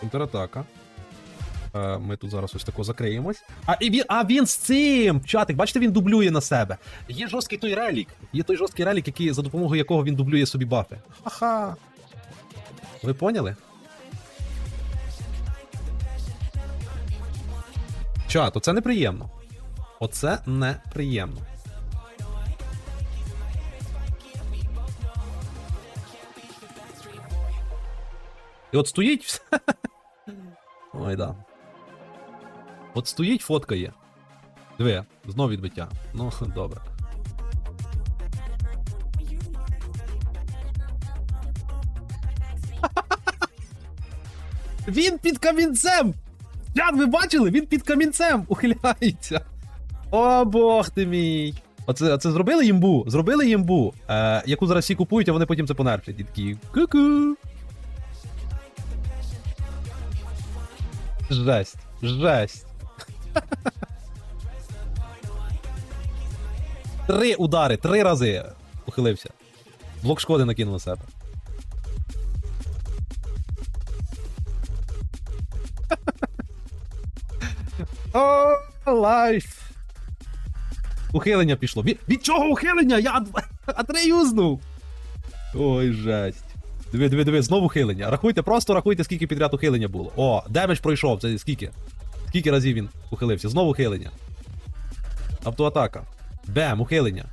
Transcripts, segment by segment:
Контратака. Е, Ми тут зараз ось тако закриємось. А, і він, а він з цим! Чатик, бачите, він дублює на себе. Є жорсткий той релік. Є той жорсткий релік, який, за допомогою якого він дублює собі бафи. Ха-ха. Ви поняли? Чат, оце неприємно. Оце неприємно. І от стоїть все. Ой, да. От стоїть, фоткає. Диви, знов відбиття. Ну, добре. Він під камінцем! Ян, ви бачили? Він під камінцем ухиляється. О, бог ти мій. Оце, оце зробили їмбу. Зробили їмбу, е, яку зараз всі купують, а вони потім це понерфлять. І такі ку-ку. Жесть. Жесть. Три удари, три рази ухилився. Блок шкоди накинув на себе. О, лайф. Ухилення пішло. Від, від чого ухилення? Я ад- атреюзнув. Ой, жесть. Диви, диви, диви, знову ухилення. Рахуйте, просто рахуйте, скільки підряд ухилення було. О, демедж пройшов. Це скільки? Скільки разів він ухилився? Знову ухилення. Автоатака. Бем, ухилення.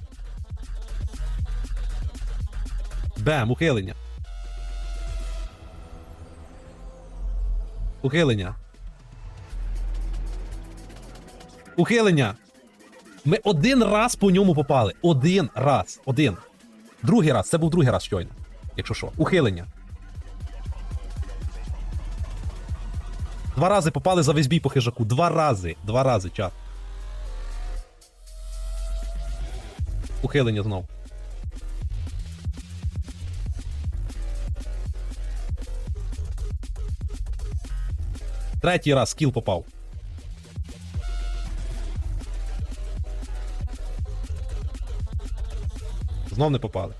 Бем, ухилення. Ухилення. Ухилення. Ми один раз по ньому попали. Один раз. Один. Другий раз. Це був другий раз щойно. Якщо що. Ухилення. Два рази попали за весь бій по хижаку. Два рази. Два рази, чат. Ухилення знов. Третій раз скіл попав. Знов не попали.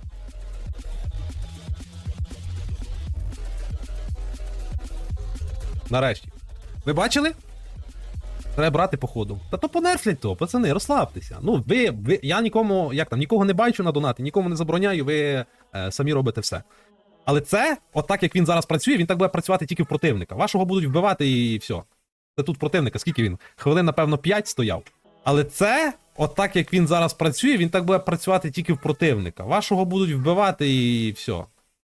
Нарешті. Ви бачили? Треба брати по ходу. Та то понерфлять то, пацани, розслабтеся. Ну, ви, ви, я нікому, як там, нікого не бачу на донати, нікому не забороняю, ви е, самі робите все. Але це, отак як він зараз працює, він так буде працювати тільки в противника. Вашого будуть вбивати і все. Це тут противника, скільки він? Хвилин, напевно, 5 стояв. Але це, отак як він зараз працює, він так буде працювати тільки в противника. Вашого будуть вбивати і все.